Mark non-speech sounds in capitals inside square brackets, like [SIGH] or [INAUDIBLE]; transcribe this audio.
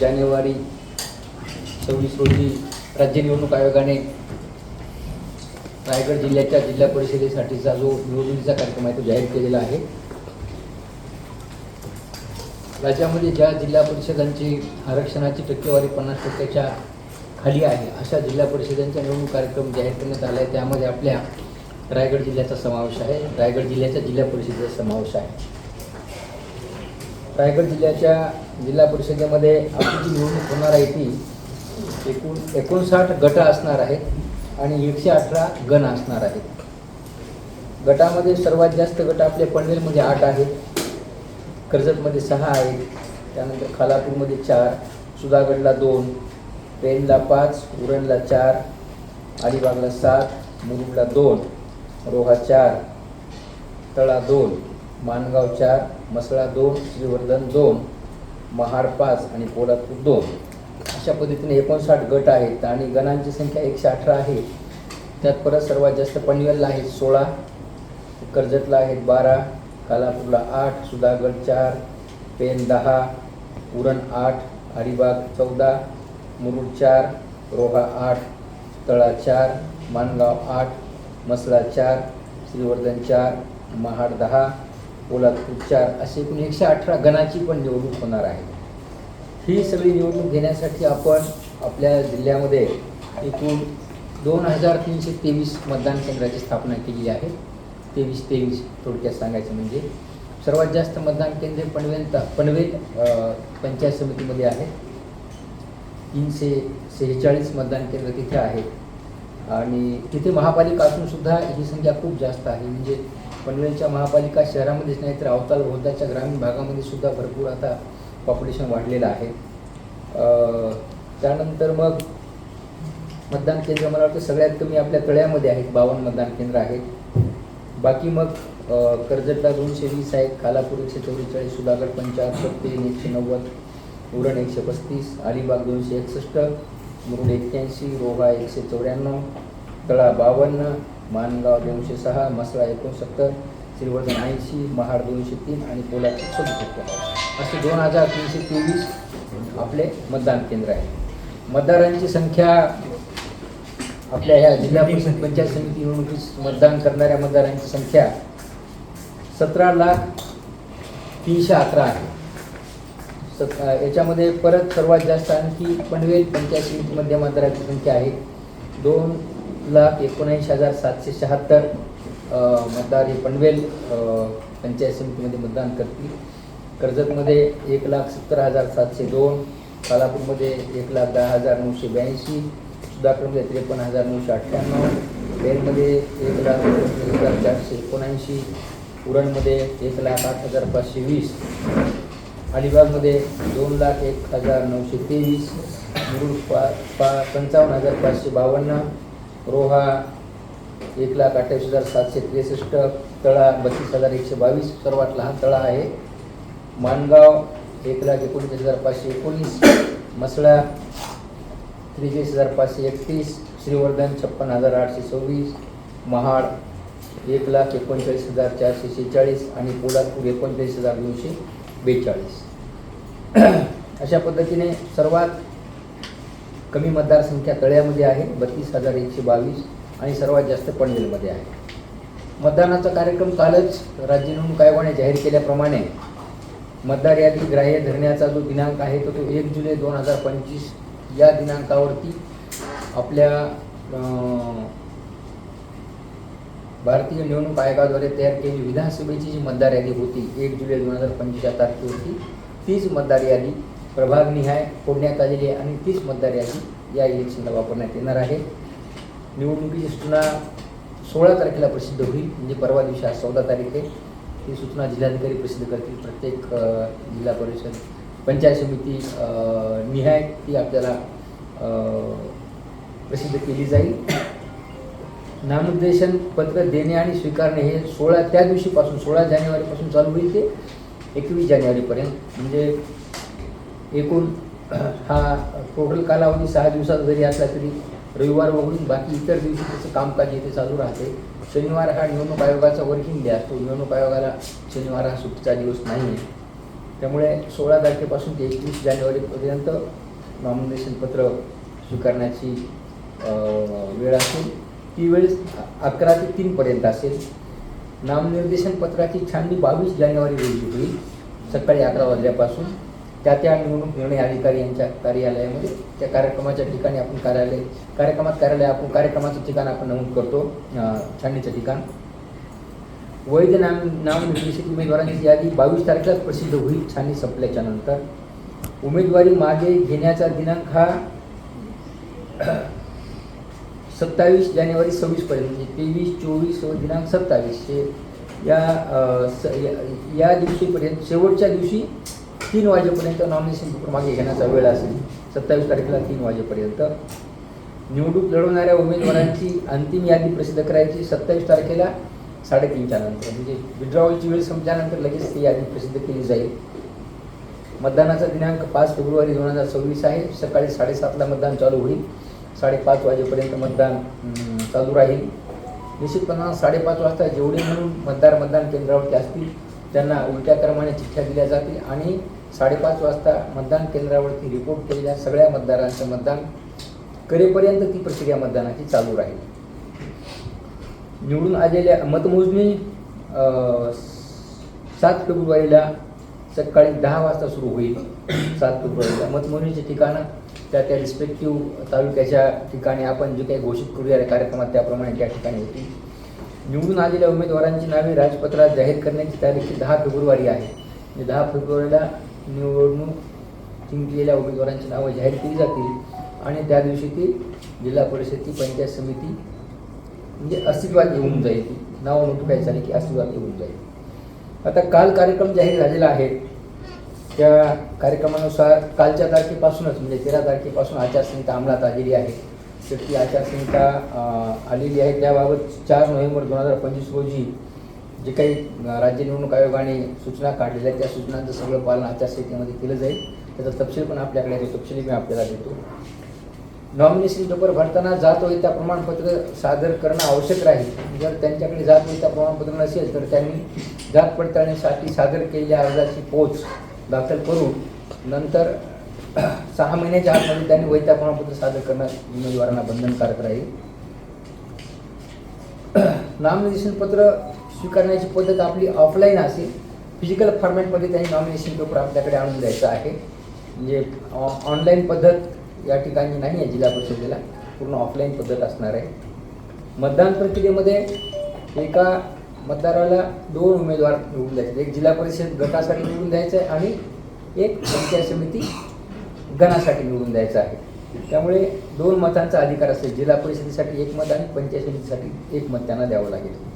जानेवारी सव्वीस रोजी राज्य निवडणूक आयोगाने रायगड जिल्ह्याच्या जिल्हा परिषदेसाठीचा जो निवडणुकीचा कार्यक्रम आहे तो जाहीर केलेला आहे. राज्यामध्ये ज्या जिल्हा परिषदांची आरक्षणाची टक्केवारी पन्नास टक्क्याच्या खाली आहे अशा जिल्हा परिषदांचा निवडणूक कार्यक्रम जाहीर करण्यात आला आहे त्यामध्ये आपल्या रायगड जिल्ह्याचा समावेश आहे रायगड जिल्ह्याच्या जिल्हा परिषदेचा समावेश आहे. रायगड जिल्ह्याच्या जिल्हा परिषदेमध्ये आपली जी निवडणूक होणार आहे ती एकूण एकोणसाठ गट असणार आहेत आणि एकशे अठरा गण असणार आहेत. गटामध्ये सर्वात जास्त गट आपले पनवेलमध्ये आठ आहेत कर्जतमध्ये सहा आहेत त्यानंतर खालापूरमध्ये चार सुधागडला दोन पेनला पाच उरणला चार अलिबागला सात मुरुडला दोन रोहा चार तळा दोन माणगाव चार मसळा दोन श्रीवर्धन दोन महाड पाच आणि पोलादपूर दोन अशा पद्धतीने एकोणसाठ गट आहेत आणि गणांची संख्या एकशे अठरा आहे. त्यात परत सर्वात जास्त पनवेलला आहेत सोळा कर्जतला आहेत बारा कालापूरला आठ सुधागड चार पेन दहा उरण आठ अलिबाग चौदा मुरुड चार रोहा आठ तळा चार माणगाव आठ मसला चार श्रीवर्धन चार महाड दहा पोलादपूर चार असे एकूण एकशे अठरा गणाची पण निवडणूक होणार आहे. ही सगळी निवडणूक घेण्यासाठी आपण आपल्या जिल्ह्यामध्ये एकूण दोन हजार तीनशे तेवीस मतदान केंद्राची स्थापना केली आहे. तेवीस तेवीस थोडक्यात सांगायचं म्हणजे सर्वात जास्त मतदान केंद्रे पनवेल त पनवेल पंचायत समितीमध्ये आहे तीनशे सेहेचाळीस मतदान केंद्र तिथे आहेत. आणि तिथे महापालिका असूनसुद्धा ही संख्या खूप जास्त आहे. म्हणजे पनवेलच्या महापालिका शहरामध्येच नाही तर अवताल भोवताच्या ग्रामीण भागामध्ये सुद्धा भरपूर आता पॉप्युलेशन वाढलेलं आहे. त्यानंतर मग मतदान केंद्र मला वाटतं सगळ्यात कमी आपल्या तळ्यामध्ये आहेत बावन्न मतदान केंद्र आहेत. बाकी मग कर्जतला दोनशे वीस आहेत खालापूर एकशे चौवेचाळीस सुधागड पंच्याहत्तर पेन एकशे नव्वद उरण एकशे पस्तीस अलिबाग दोनशे एकसष्ट मुरुड एक्क्याऐंशी रोहा एकशे चौऱ्याण्णव तळा बावन्न मानगाव दोनशे सहा मसळा एकोणसत्तर श्रीवर्धन ऐंशी महाड दोनशे तीन आणि कोल्हापूर सदुसत्तर असे दोन हजार तीनशे तेवीस आपले मतदान केंद्र आहे. मतदारांची संख्या आपल्या ह्या जिल्हा परिषद पंचायत समिती निवडणुकीस मतदान करणाऱ्या मतदारांची संख्या सतरा लाख तीनशे अकरा आहे. सत याच्यामध्ये परत सर्वात जास्त आणखी पनवेल पंचायत समितीमध्ये मतदारांची संख्या आहे. दोन लाख एकोणऐंशी हजार सातशे शहात्तर मतदार हे पनवेल पंचायत समितीमध्ये मतदान करतील. कर्जतमध्ये एक लाख सत्तर हजार सातशे दोन कालापूरमध्ये एक लाख दहा हजार नऊशे ब्याऐंशी सुधाकरमध्ये त्रेपन्न हजार नऊशे अठ्ठ्याण्णव बेलमध्ये एक लाख एकोणतीस हजार चारशे एकोणऐंशी उरणमध्ये एक लाख आठ हजार पाचशे वीस अलिबागमध्ये दोन लाख एक हजार नऊशे तेवीस मुरुड पा पा पंचावन्न हजार पाचशे बावन्न रोहा एक लाख अठ्ठावीस हजार सातशे त्रेसष्ट तळा बत्तीस हजार एकशे बावीस. सर्वात लहान तळा आहे. माणगाव एक लाख एकोणतीस हजार पाचशे एकोणीस. मसळा त्रेचाळीस हजार पाचशे एकतीस. श्रीवर्धन छप्पन हजार आठशे सव्वीस. महाड एक लाख एकोणचाळीस हजार चारशे शेहेचाळीस. आणि पोलादपूर एकोणचाळीस हजार दोनशे बेचाळीस. [CLEARS THROAT] अशा पद्धतीने सर्वात कमी मतदारसंख्या तळ्यामध्ये आहे बत्तीस हजार एकशे बावीस आणि सर्वात जास्त पनवेलमध्ये आहे. मतदानाचा कार्यक्रम कालच राज्य निवडणूक आयोगाने जाहीर केल्याप्रमाणे मतदार यादी ग्राह्य धरण्याचा जो दिनांक आहे तो तो एक जुलै दोन हजार पंचवीस या दिनांकावरती आपल्या भारतीय निवडणूक आयोगाद्वारे तयार केलेली विधानसभेची जी मतदार यादी होती एक जुलै दोन हजार पंचवीस या तारखेवरती तीच मतदार यादी प्रभागनिहाय फोडण्यात आलेली आहे आणि तीच मतदार यादी या इलेक्शनला वापरण्यात येणार आहे. निवडणुकीची सूचना सोळा तारखेला प्रसिद्ध होईल म्हणजे परवा दिवशी आज चौदा तारीख आहे. ही सूचना जिल्हाधिकारी प्रसिद्ध करतील. प्रत्येक जिल्हा परिषद पंचायत समिती निहाय ती आपल्याला प्रसिद्ध केली जाईल. नामनिर्देशन पत्र देणे आणि स्वीकारणे हे सोळा त्या दिवशीपासून सोळा जानेवारीपासून चालू होईल ते एकवीस जानेवारीपर्यंत. म्हणजे एकूण हा टोटल कालावधी सहा दिवसात जरी असला तरी रविवार वगळून बाकी इतर दिवशी त्याचं कामकाज येथे चालू राहते. शनिवार हा निवडणूक आयोगाचा वर्किंग डे असतो. निवडणूक आयोगाला शनिवार हा सुट्टीचा दिवस नाही आहे त्यामुळे सोळा तारखेपासून ते एकवीस जानेवारीपर्यंत नॉमिनेशन पत्र स्वीकारण्याची वेळ असेल. ती वेळ अकरा ते तीनपर्यंत असेल. नामनिर्देशन पत्राची छाननी बावीस जानेवारी रोजी होईल. सकाळी अकरा वाजल्यापासून त्या त्या निवडणूक निर्णय अधिकारी यांच्या कार्यालयामध्ये त्या कार्यक्रमाच्या ठिकाणी आपण कार्यालय कार्यक्रमात कार्यालय आपण कार्यक्रमाचं ठिकाण आपण नमूद करतो छाननीचं ठिकाण. वैध नाम नामनिर्देशित उमेदवारांची यादी बावीस तारखेलाच प्रसिद्ध होईल छाननी संपल्याच्या नंतर. उमेदवारी मागे घेण्याचा दिनांक हा सत्तावीस जानेवारी सव्वीसपर्यंत म्हणजे तेवीस चोवीस व दिनांक सत्तावीस. हे या स या- या दिवशीपर्यंत शेवटच्या दिवशी तीन वाजेपर्यंत नॉमिनेशन पेपर मागे घेण्याचा वेळ असेल सत्तावीस तारखेला तीन वाजेपर्यंत. निवडणूक लढवणाऱ्या उमेदवारांची अंतिम यादी प्रसिद्ध करायची सत्तावीस तारखेला साडेतीनच्या नंतर. म्हणजे विड्रॉवलची वेळ संपल्यानंतर लगेच ती यादी प्रसिद्ध केली जाईल. मतदानाचा दिनांक पाच फेब्रुवारी दोन हजार सव्वीस आहे. सकाळी साडेसातला मतदान चालू होईल. साडेपाच वाजेपर्यंत मतदान चालू राहील. निश्चितपणानं साडेपाच वाजता जेवढे म्हणून मतदार मतदान केंद्रावरती असतील त्यांना उलट्या क्रमाने चिठ्ठ्या दिल्या जातील आणि साडेपाच वाजता मतदान केंद्रावरती रिपोर्ट केलेल्या सगळ्या मतदारांचं मतदान करेपर्यंत ती प्रक्रिया मतदानाची चालू राहील. निवडून आलेल्या मतमोजणी सात फेब्रुवारीला सकाळी दहा वाजता सुरू होईल. सात फेब्रुवारीला मतमोजणीचे ठिकाणं त्या त्या रिस्पेक्टिव्ह तालुक्याच्या ठिकाणी आपण जे काही घोषित करूया या कार्यक्रमात त्याप्रमाणे त्या ठिकाणी होती. निवडून आलेल्या उमेदवारांची नावे राजपत्रात जाहीर करण्याची तारीख दहा फेब्रुवारी आहे. म्हणजे दहा फेब्रुवारीला निवडणूक जिंकलेल्या उमेदवारांची नावं जाहीर केली जातील आणि त्या दिवशी ती जिल्हा परिषद ती पंचायत समिती म्हणजे अस्तित्वात येऊन जाईल. ती नाव नोटिफाय झाली की अस्तित्वात येऊन जाईल. आता काल कार्यक्रम जाहीर झालेला आहे. त्या कार्यक्रमानुसार कालच्या तारखेपासूनच म्हणजे तेरा तारखेपासून आचारसंहिता अंमलात आलेली आहे. तर ती आचारसंहिता आलेली आहे. त्याबाबत चार नोव्हेंबर दोन हजार पंचवीस रोजी जे काही राज्य निवडणूक आयोगाने सूचना काढलेल्या आहेत त्या सूचनांचं सगळं पालन आचारसंहितेमध्ये केलं जाईल. त्याचा तपशील पण आपल्याकडे आहे तपशील मी आपल्याला देतो. नॉमिनेशन पेपर भरताना जात वैता प्रमाणपत्र सादर करणं आवश्यक राहील. जर त्यांच्याकडे जात वैता प्रमाणपत्र नसेल तर त्यांनी जात पडताळणीसाठी सादर केलेल्या अर्जाची पोच दाखल करून नंतर [CLEARS THROAT] सहा महिन्याच्या आतमध्ये त्यांनी वैता प्रमाणपत्र सादर करणं उमेदवारांना बंधनकारक राहील. [CLEARS THROAT] नामनिर्देशन पत्र स्वीकारण्याची पद्धत आपली ऑफलाईन असेल फिजिकल फॉर्मॅटमध्ये त्यांनी नॉमिनेशन पेपर आपल्याकडे आणून द्यायचं आहे. म्हणजे ऑनलाईन पद्धत या ठिकाणी नाही आहे जिल्हा परिषदेला पूर्ण ऑफलाईन पद्धत असणार आहे. मतदान प्रक्रियेमध्ये एका मतदाराला दोन उमेदवार निवडून द्यायचे. एक जिल्हा परिषद गटासाठी निवडून द्यायचं आहे आणि एक पंचायत समिती गणासाठी निवडून द्यायचं आहे. त्यामुळे दोन मतांचा अधिकार असेल जिल्हा परिषदेसाठी एक मत आणि पंचायत समितीसाठी एक मत त्यांना द्यावं लागेल.